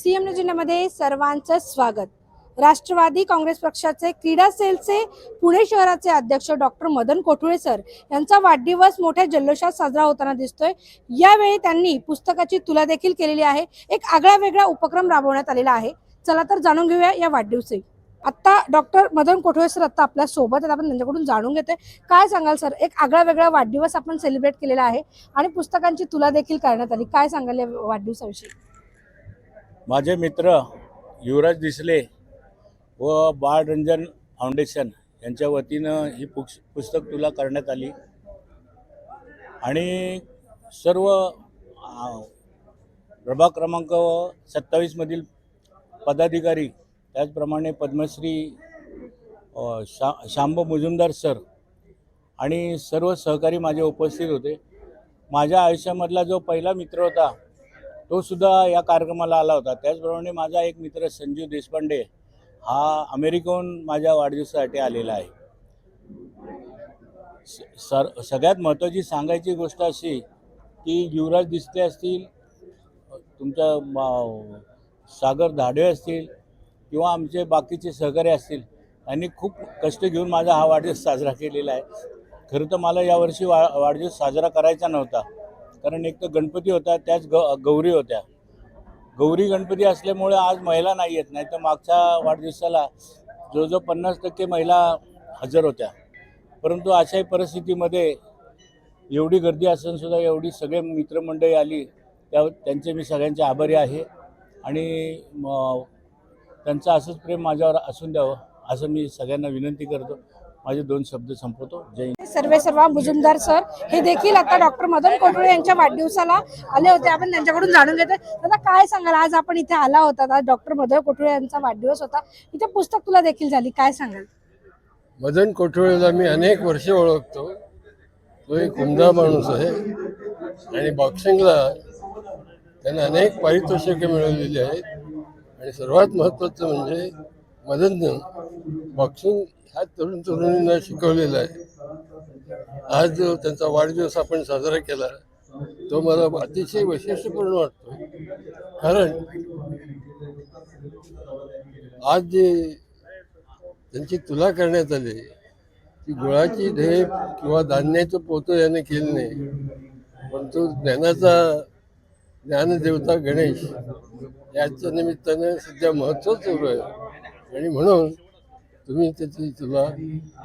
CM जिल्ह्यामध्ये सर्वांचं स्वागत. राष्ट्रवादी काँग्रेस पक्षाचे क्रीडा सेलचे पुणे शहराचे अध्यक्ष डॉक्टर मदन कोठुळे सर यांचा वाढदिवस मोठ्या जल्लोषात साजरा होताना दिसतोय. यावेळी त्यांनी पुस्तकाची तुला देखील केलेली आहे. एक आगळा वेगळा उपक्रम राबवण्यात आलेला आहे. चला तर जाणून घेऊया या वाढदिवशी. आता डॉक्टर मदन कोठुळे सर आता आपल्यासोबत आहेत. आपण त्यांच्याकडून जाणून घेतोय. काय सांगाल सर? एक आगळा वेगळा वाढदिवस आपण सेलिब्रेट केलेला आहे आणि पुस्तकांची तुला देखील करण्यात आली. काय सांगाल या वाढदिवसाविषयी? माझे मित्र युवराज दिसले व बाळरंजन फाउंडेशन यांच्या वतीनं ही पुक्ष पुस्तक तुला करण्यात आली. आणि सर्व प्रभाग क्रमांक सत्तावीसमधील पदाधिकारी त्याचप्रमाणे पद्मश्री शा शांब मुजुमदार सर आणि सर्व सहकारी माझे उपस्थित होते. माझ्या आयुष्यामधला जो पहिला मित्र होता तो सुद्धा या कार्यक्रमाला आला होता. त्याचप्रमाणे माझा एक मित्र संजीव देशपांडे हा अमेरिकेहून माझ्या वाढदिवसासाठी आलेला आहे. स- सर सगळ्यात महत्त्वाची सांगायची गोष्ट अशी की युवराज दिसते असतील तुमचा सागर धाडे असतील किंवा आमचे बाकीचे सहकारी असतील यांनी खूप कष्ट घेऊन माझा हा वाढदिवस साजरा केलेला आहे. खरं तर मला यावर्षी वा वाढदिवस साजरा करायचा नव्हता. कारण एक तर गणपती होता त्याच ग गौरी होत्या. गौरी गणपती असल्यामुळे आज महिला नाही येत नाही तर मागच्या वाढदिवसाला जवळजवळ पन्नास टक्के महिला हजर होत्या. परंतु अशाही परिस्थितीमध्ये एवढी गर्दी असून सुद्धा एवढी सगळे मित्रमंडळी आली त्या त्यांचे मी सगळ्यांचे आभारी आहे. आणि त्यांचं असंच प्रेम माझ्यावर असून द्यावं असं मी सगळ्यांना विनंती करतो. माझे दोन शब्द संपवतो. जय हिंद. सर्वे सर्वा मुजुमदार सर हे देखील आता डॉक्टर मदन कोठुळे यांच्या वाढदिवसाला आले होते. आपण त्यांच्याकडून जाणून घेतोय. दादा काय सांगाल? आज आपण इथे आला होता. आज डॉक्टर मदन कोठुळे यांचा वाढदिवस होता. इथे पुस्तक तुला देखील झाली. काय सांगाल? मदन कोठुळेला मी अनेक वर्षे ओळखतो. तो एक उमदा माणूस आहे. आणि बॉक्सिंगला त्याने अनेक पारितोषिके मिळवलेली आहेत. आणि सर्वात महत्त्वाचं म्हणजे मदननं बॉक्सिंग ह्या तरुण तरुणींना शिकवलेलं आहे. आज जो त्यांचा वाढदिवस आपण साजरा केला तो मला अतिशय वैशिष्ट्यपूर्ण वाटतो कारण आज जे त्यांची तुला करण्यात आली ती गुळाची ढेप किंवा धान्याचं पोतं याने केलं नाही पण तो ज्ञानाचा ज्ञानदेवता गणेश याच्या निमित्तानं सध्या महोत्सव सुरू आहे. आणि म्हणून तुम्ही त्याची तुला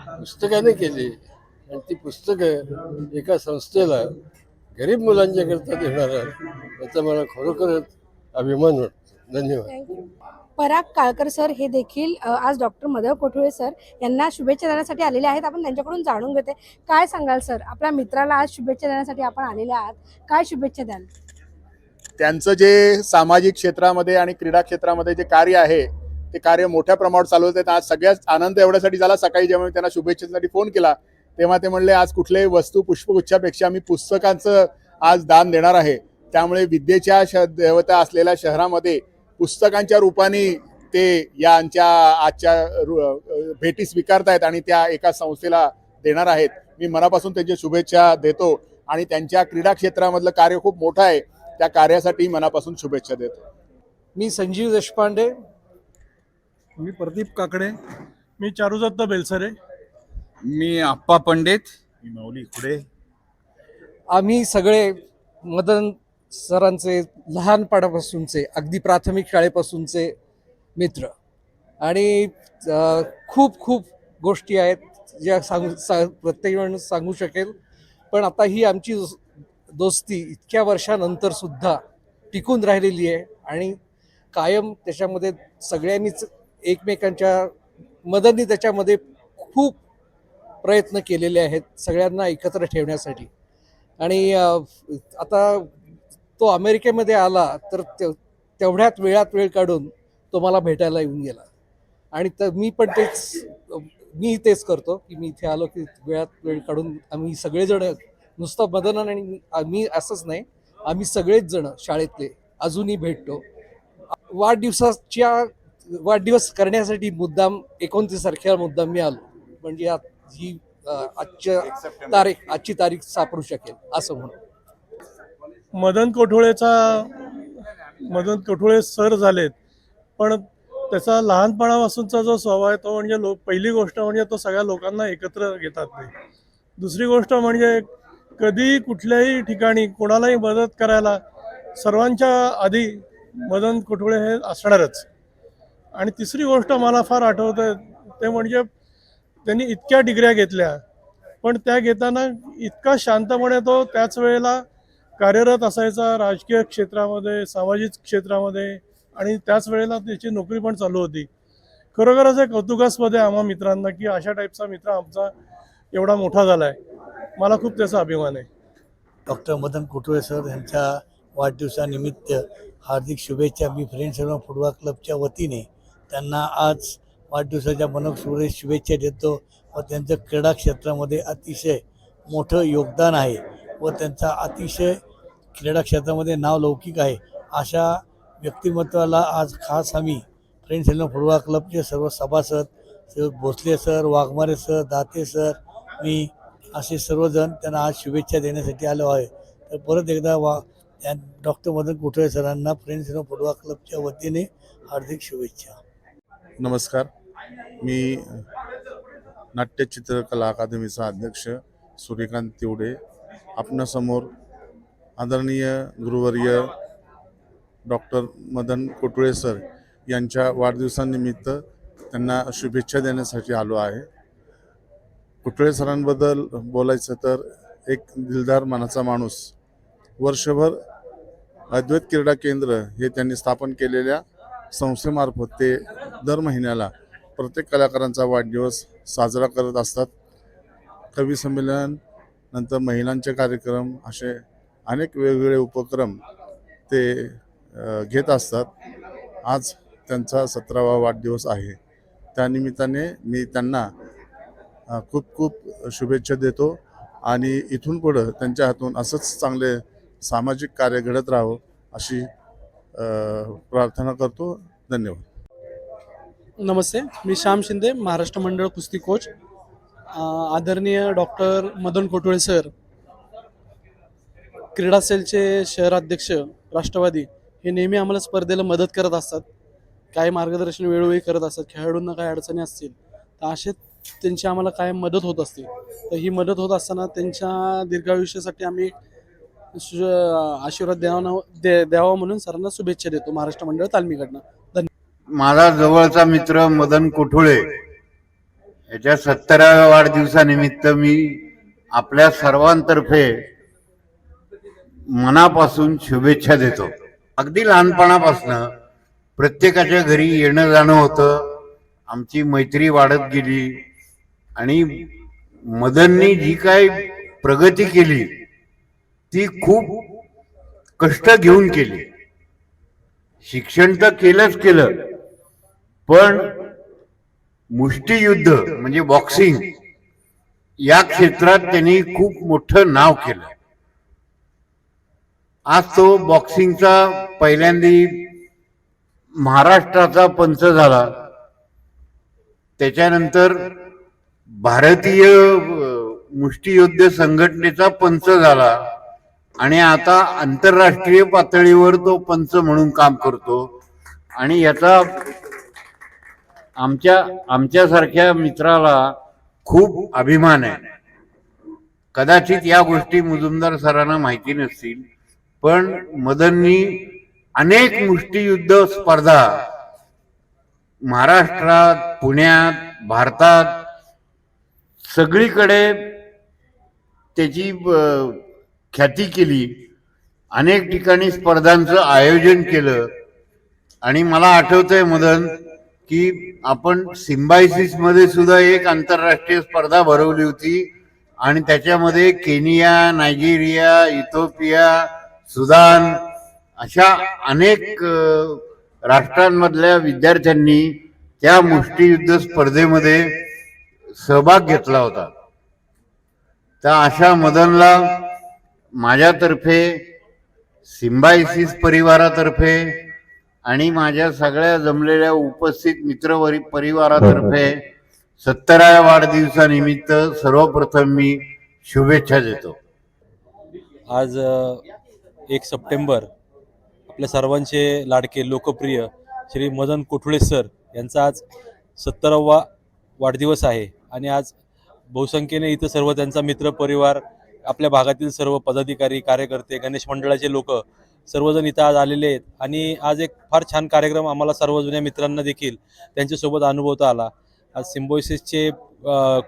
पुस्तकाने केली. आणि ती पुस्तकं एका संस्थेला गरीब मुलांच्याकरता देणार आहे याचा मला खरोखरच अभिमान वाटतो. धन्यवाद. पराग काळकर सर हे देखील आज डॉक्टर मदन कोठुळे सर यांना शुभेच्छा देण्यासाठी आलेले आहेत. आपण त्यांच्याकडून जाणून घेते. काय सांगाल सर? आपल्या मित्राला आज शुभेच्छा देण्यासाठी आपण आलेले आहात. काय शुभेच्छा द्याल? त्यांचं जे सामाजिक क्षेत्रामध्ये आणि क्रीडा क्षेत्रामध्ये जे कार्य आहे ते कार्य मोठ्या प्रमाणात चालू होते. आज सगळ्याच आनंद एवढ्यासाठी झाला. सकाळी जेव्हा मी त्यांना शुभेच्छेसाठी फोन केला तेव्हा ते म्हणले आज कुठल्याही वस्तू पुष्पगुच्छापेक्षा मी पुस्तकांचं आज दान देणार आहे. त्यामुळे विद्येच्या श देवता असलेल्या शहरामध्ये पुस्तकांच्या रूपाने ते यांच्या आजच्या रु- भेटी स्वीकारतायत आणि त्या एका संस्थेला देणार आहेत. मी मनापासून त्यांची शुभेच्छा देतो आणि त्यांच्या क्रीडा क्षेत्रामधलं कार्य खूप मोठं आहे. त्या कार्यासाठी मनापासून शुभेच्छा देतो. मी संजीव देशपांडे मी प्रदीप काकडे. मी चारुदत्त बेलसरे. मी आप्पा पंडित. मी मौली खुडे. आम्ही सगळे मदन सरांचे लहानपणापासूनचे अगदी प्राथमिक शाळेपासूनचे मित्र. आणि अ, खूप खूप गोष्टी आहेत ज्या सांगू सा प्रत्येक जण सांगू शकेल. पण आता ही आमची दोस- दोस्ती इतक्या वर्षानंतर सुद्धा टिकून राहिलेली आहे. आणि कायम त्याच्यामध्ये सगळ्यांनीच एकमेकांच्या मदतीने त्याच्यामध्ये खूप प्रयत्न केलेले आहेत सगळ्यांना एकत्र ठेवण्यासाठी. आणि आता तो अमेरिकेमध्ये आला तर ते- तेवढ्यात वेळात वेळ काढून तो मला भेटायला येऊन गेला. आणि तर मी पण तेच मी तेच करतो की मी इथे आलो की वेळात वेळ काढून आम्ही सगळेजण नुसतं मदन आणि मी असंच नाही आम्ही सगळेच जण शाळेतले अजूनही भेटतो. वाढदिवसाच्या वाढदिवस करण्यासाठी मुद्दाम एकोणतीस तारखेला मुद्दाम मी आलो. म्हणजे ही आजच्या तारीख आजची तारीख सापडू शकेल असं म्हणून. मदन कोठोळेचा मदन कठोळे सर झालेत. पण त्याचा लहानपणापासूनचा जो स्वभाव आहे तो म्हणजे लोक पहिली गोष्ट म्हणजे तो सगळ्या लोकांना एकत्र घेतात ते. दुसरी गोष्ट म्हणजे कधी कुठल्याही ठिकाणी कोणालाही मदत करायला सर्वांच्या आधी मदन कोठुळे हे असणारच. आणि तिसरी गोष्ट मला फार आठवतं ते म्हणजे त्यांनी इतक्या डिग्र्या घेतल्या पण त्या घेताना इतका शांतपणे तो त्याच वेळेला कार्यरत असायचा राजकीय क्षेत्रामध्ये सामाजिक क्षेत्रामध्ये आणि त्याच वेळेला त्याची नोकरी पण चालू होती. खरोखरच एक कौतुकास्पद आहे आम्हा मित्रांना की अशा टाईपचा मित्र आमचा एवढा मोठा झाला आहे मला खूप त्याचा अभिमान आहे. डॉक्टर मदन कुटुळे सर यांच्या वाढदिवसानिमित्त हार्दिक शुभेच्छा. मी फ्रेंड्स फुटबॉल क्लबच्या वतीने त्यांना आज वाढदिवसाच्या मनपूर्वक शुभेच्छा देतो व त्यांचं क्रीडा क्षेत्रामध्ये अतिशय मोठं योगदान आहे व त्यांचा अतिशय क्रीडा क्षेत्रामध्ये नाव लौकिक आहे. अशा व्यक्तिमत्वाला आज खास आम्ही फ्रेंड्स सर्व फुटबॉल क्लबचे सर्व सभासद sir Bhosale sir Waghmare sir Date sir मी असे सर्वजण त्यांना आज शुभेच्छा देण्यासाठी आलो आहे. तर परत एकदा वा त्या डॉक्टर मदन कुठे सरांना फ्रेंड्स इन फुटबॉल क्लबच्या वतीने हार्दिक शुभेच्छा. नमस्कार. मी नाट्य चित्रकला अकादमीचा अध्यक्ष सूर्यकांत तिवडे. आपणासमोर आदरणीय गुरुवर्य डॉक्टर मदन कोटुळे सर यांच्या वाढदिवसानिमित्त त्यांना शुभेच्छा देण्यासाठी आलो आहे. कुटुळे सरांबद्दल बोलायचं तर एक दिलदार मनाचा माणूस वर्षभर अद्वैत क्रीडा केंद्र हे त्यांनी स्थापन केलेल्या संस्थेमार्फत ते दर महिन्याला प्रत्येक कलाकारांचा वाढदिवस साजरा करत असतात. कवी संमेलन नंतर महिलांचे कार्यक्रम असे अनेक वेगवेगळे उपक्रम ते घेत असतात. आज त्यांचा सतरावा वाढदिवस आहे. त्यानिमित्ताने मी त्यांना खूप खूप शुभेच्छा देतो आणि इथून पुढं त्यांच्या हातून असंच चांगले सामाजिक कार्य घडत राहावं अशी प्रार्थना करतो. धन्यवाद. नमस्ते मी श्याम शिंदे महाराष्ट्र मंडळ कुस्ती कोच आदरणीय डॉक्टर मदन कोटुळे सर क्रीडा सेलचे शहराध्यक्ष राष्ट्रवादी हे नेहमी आम्हाला स्पर्धेला मदत करत असतात. काय मार्गदर्शन वेळोवेळी करत असतात. खेळाडूंना काही अडचणी असतील तर असे त्यांची आम्हाला काय मदत होत असते तर ही मदत होत असताना त्यांच्या दीर्घायुष्यासाठी आम्ही आशीर्वाद द्यावा दे द्यावा म्हणून सरांना शुभेच्छा देतो. महाराष्ट्र मंडळ तालमीकडनं. माझा जवळचा मित्र मदन कोठुळे याच्या सत्तराव्या वाढदिवसानिमित्त मी आपल्या सर्वांतर्फे मनापासून शुभेच्छा देतो. अगदी लहानपणापासनं प्रत्येकाच्या घरी येणं जाणं होतं आमची मैत्री वाढत गेली आणि मदननी जी काय प्रगती केली ती खूप कष्ट घेऊन केली. शिक्षण तर केलंच केलं पण मुष्टियुद्ध म्हणजे बॉक्सिंग या क्षेत्रात त्यांनी खूप मोठं नाव केलं आज तो बॉक्सिंगचा पहिल्यांदी महाराष्ट्राचा पंच झाला. त्याच्यानंतर भारतीय मुष्टियुद्ध संघटनेचा पंच झाला आणि आता आंतरराष्ट्रीय पातळीवर तो पंच म्हणून काम करतो. आणि याचा आमच्या आमच्यासारख्या मित्राला खूप अभिमान आहे. कदाचित या गोष्टी मुजुमदार सरांना माहिती नसतील पण मदननी अनेक मुष्टियुद्ध स्पर्धा महाराष्ट्रात पुण्यात भारतात सगळीकडे त्याची ख्याती केली. अनेक ठिकाणी स्पर्धांचं आयोजन केलं. आणि मला आठवतंय मदन की आपण सिम्बायसिसमध्ये सुद्धा एक आंतरराष्ट्रीय स्पर्धा भरवली होती आणि त्याच्यामध्ये केनिया नायजेरिया इथोपिया सुदान अशा अनेक राष्ट्रांमधल्या विद्यार्थ्यांनी त्या मुष्टियुद्ध स्पर्धेमध्ये सहभाग घेतला होता. तर अशा मदनला माझ्यातर्फे सिम्बायसिस परिवारातर्फे आणि माझ्या सगळ्या जमलेल्या उपस्थित मित्रवरी परिवारातर्फे सत्तराव्या वाढदिवसानिमित्त सर्वप्रथम मी शुभेच्छा देतो. आज एक सप्टेंबर आपल्या सर्वांचे लाडके लोकप्रिय श्री मदन कोठुळे सर यांचा आज सत्तरावा वाढदिवस आहे. आणि आज बहुसंख्येने इथं सर्व त्यांचा मित्रपरिवार आपल्या भागातील सर्व पदाधिकारी कार्यकर्ते गणेश मंडळाचे लोक सर्वजण इथं आज आलेले आहेत. आणि आज एक फार छान कार्यक्रम आम्हाला सर्व जुन्या मित्रांना देखील त्यांच्यासोबत अनुभवता आला. आज सिम्बोसिसचे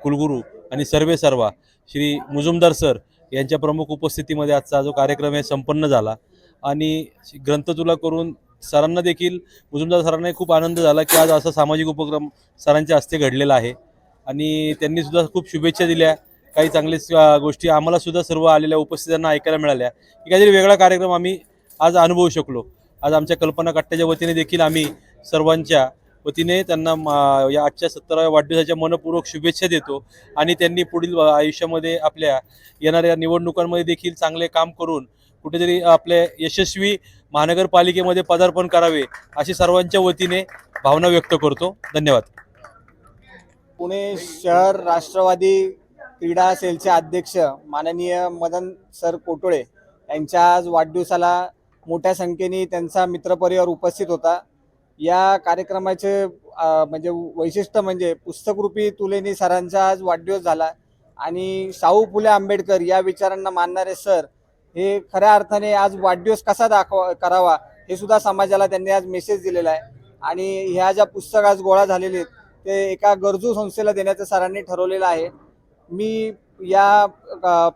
कुलगुरू आणि सर्वे सर्वा श्री मुजुमदार सर यांच्या प्रमुख उपस्थितीमध्ये आजचा जो कार्यक्रम आहे संपन्न झाला. आणि ग्रंथतुला करून सरांना देखील मुजुमदार सरांनाही खूप आनंद झाला की आज असा सामाजिक उपक्रम सरांच्या हस्ते घडलेला आहे. आणि त्यांनी सुद्धा खूप शुभेच्छा दिल्या. काही चांगल्या गोष्टी आम्हाला सुद्धा सर्व आलेल्या उपस्थितांना ऐकायला मिळाल्या. की काहीतरी वेगळा कार्यक्रम आम्ही आज अनुभवू शकलो. आज आमच्या कल्पना कट्ट्याच्या वतीने देखील आम्ही सर्वांच्या वतीने त्यांना या आजच्या सत्तराव्या वाढदिवसाच्या मनपूर्वक शुभेच्छा देतो आणि त्यांनी पुढील आयुष्यामध्ये आपल्या येणाऱ्या निवडणुकांमध्ये देखील चांगले काम करून कुठेतरी आपल्या यशस्वी महानगरपालिकेमध्ये पदार्पण करावे अशी सर्वांच्या वतीने भावना व्यक्त करतो. धन्यवाद. पुणे शहर राष्ट्रवादी क्रीडा सेलचे अध्यक्ष माननीय मदन सर कोटोळे यांच्या आज वाढदिवसाला मोठ्या संख्येने त्यांचा मित्रपरिवार उपस्थित होता. या कार्यक्रमाचे म्हणजे वैशिष्ट्य म्हणजे पुस्तकरूपी तुलेनी सरांचा आज वाढदिवस झाला आणि शाहू फुले आंबेडकर या विचारांना मानणारे सर हे खऱ्या अर्थाने आज वाढदिवस कसा दाखवा करावा हे सुद्धा समाजाला त्यांनी आज मेसेज दिलेला आहे. आणि ह्या ज्या पुस्तक आज गोळा झालेले आहेत ते एका गरजू संस्थेला देण्याचं सरांनी ठरवलेलं आहे. मी या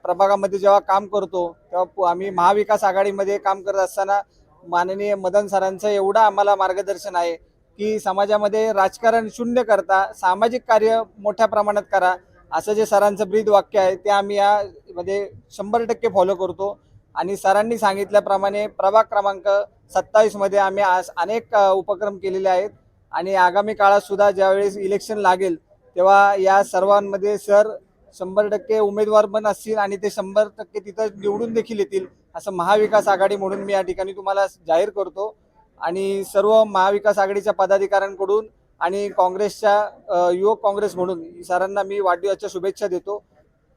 प्रभागामध्ये जेव्हा काम करतो तेव्हा आम्ही महाविकास आघाडीमध्ये काम करत असताना माननीय मदन सरांचं एवढं आम्हाला मार्गदर्शन आहे की समाजामध्ये राजकारण शून्य करता सामाजिक कार्य मोठ्या प्रमाणात करा असं जे सरांचं ब्रीद वाक्य आहे ते आम्ही यामध्ये शंभर टक्के फॉलो करतो. आणि सरांनी सांगितल्याप्रमाणे प्रभाग क्रमांक सत्तावीसमध्ये आम्ही आज अनेक उपक्रम केलेले आहेत. आणि आगामी काळात सुद्धा ज्यावेळेस इलेक्शन लागेल तेव्हा या सर्वांमध्ये सर शंभर टक्के उमेदवार पण असतील आणि ते शंभर टक्के तिथं निवडून देखील येतील असं महाविकास आघाडी म्हणून मी या ठिकाणी तुम्हाला जाहीर करतो. आणि सर्व महाविकास आघाडीच्या पदाधिकाऱ्यांकडून आणि काँग्रेसच्या युवक काँग्रेस म्हणून सरांना मी वाढदिवसाच्या शुभेच्छा देतो.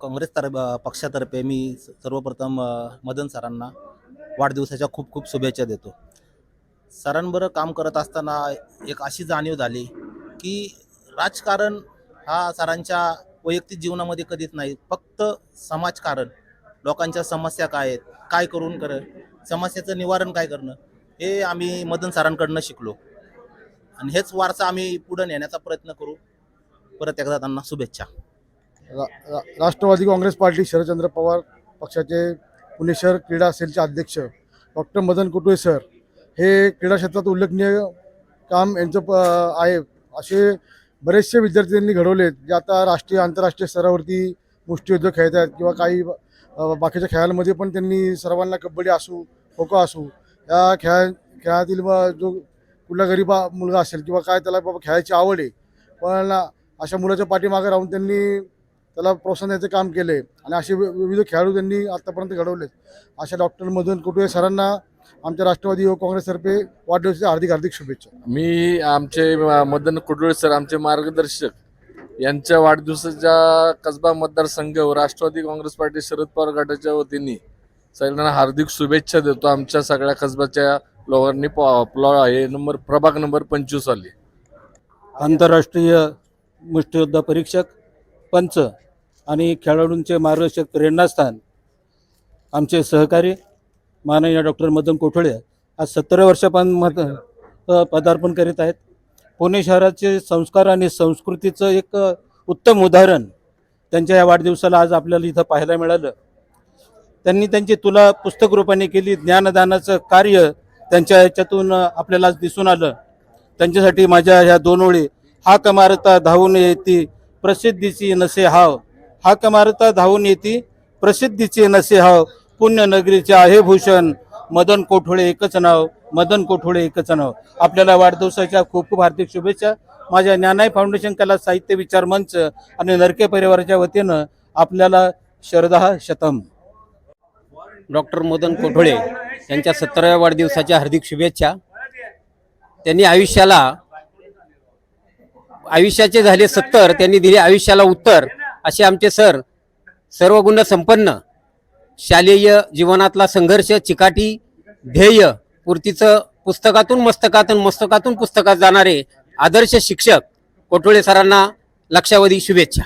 काँग्रेस तर पक्षातर्फे मी सर्वप्रथम मदन सरांना वाढदिवसाच्या खूप खूप शुभेच्छा देतो. सरांबरोबर काम करत असताना एक अशी जाणीव झाली की राजकारण हा सरांच्या वैयक्तिक जीवनामध्ये कधीच नाही. फक्त समाजकारण. लोकांच्या समस्या काय आहेत? काय करून कर समस्याचं निवारण काय करणं? हे आम्ही मदन सरांकडनं शिकलो. आणि हेच वारसा आम्ही पुढे नेण्याचा प्रयत्न करू. परत एकदा त्यांना शुभेच्छा. रा, रा, राष्ट्रवादी काँग्रेस पार्टी शरदचंद्र पवार पक्षाचे पुणे शहर क्रीडा सेलचे अध्यक्ष डॉक्टर मदन कुटुळे सर. हे क्रीडा क्षेत्रात उल्लेखनीय काम यांचं प आहे. असे बरेचसे विद्यार्थी त्यांनी घडवले जे आता राष्ट्रीय आंतरराष्ट्रीय स्तरावरती मुष्टियुद्ध खेळत आहेत किंवा काही बाकीच्या खेळांमध्ये पण त्यांनी सर्वांना कबड्डी असू खो खो असू या खेळा खेळातील जो कुठला गरीबा मुलगा असेल किंवा काय त्याला बाबा खेळायची आवड आहे पण अशा मुलाच्या पाठीमागे राहून त्यांनी त्याला प्रोत्साहन द्यायचं काम केले आणि असे वि- विविध खेळाडू त्यांनी आतापर्यंत घडवले अशा डॉक्टरमधून कुठे सरांना आमच्या राष्ट्रवादी युवक काँग्रेसतर्फे वाढदिवसाच्या हार्दिक हार्दिक शुभेच्छा. मी आमचे मदन कुडुळे सर आमचे मार्गदर्शक यांच्या वाढदिवसाच्या कसबा मतदारसंघ व राष्ट्रवादी काँग्रेस पार्टी शरद पवार गटाच्या वतीने सगळ्यांना हार्दिक शुभेच्छा देतो. आमच्या सगळ्या कसबाच्या लोकांनी प्लॉ हे नंबर प्रभाग नंबर पंचवीस आले आंतरराष्ट्रीय मुष्टियोद्धा परीक्षक पंच आणि खेळाडूंचे मार्गदर्शक प्रेरणास्थान आमचे सहकारी माननीय डॉक्टर मदन कोठळे आज सत्तर वर्षापासून पदार्पण करीत आहेत. पुणे शहराचे संस्कार आणि संस्कृतीचं एक उत्तम उदाहरण त्यांच्या या वाढदिवसाला आज आपल्याला इथं पाहायला मिळालं. त्यांनी त्यांची तुला पुस्तक रूपाने केली ज्ञानदानाचं कार्य त्यांच्या याच्यातून आपल्याला आज दिसून आलं. त्यांच्यासाठी माझ्या ह्या दोन ओळी हाक मारता धावून येती प्रसिद्धीची नसे हाव. हाक मारता धावून येती प्रसिद्धीची नसे हाव. पुण्यनगरीचे आहे भूषण. मदन कोठोळे एकच नाव. मदन कोठोळे एकच नाव. आपल्याला वाढदिवसाच्या खूप खूप हार्दिक शुभेच्छा. माझ्या ज्ञानाई फाउंडेशन कला साहित्य विचार मंच आणि नरके परिवाराच्या वतीनं आपल्याला शरदा शतम. डॉक्टर मदन कोठोळे यांच्या सत्तराव्या वाढदिवसाच्या हार्दिक शुभेच्छा. त्यांनी आयुष्याला आयुष्याचे झाले सत्तर त्यांनी दिले आयुष्याला उत्तर असे आमचे सर सर्व गुण संपन्न. शालेय जीवनातला संघर्ष चिकाटी ध्येय पूर्तीचं पुस्तकातून मस्तकातून मस्तकातून पुस्तकात जाणारे आदर्श शिक्षक कोठुळे सरांना लक्षावधी शुभेच्छा.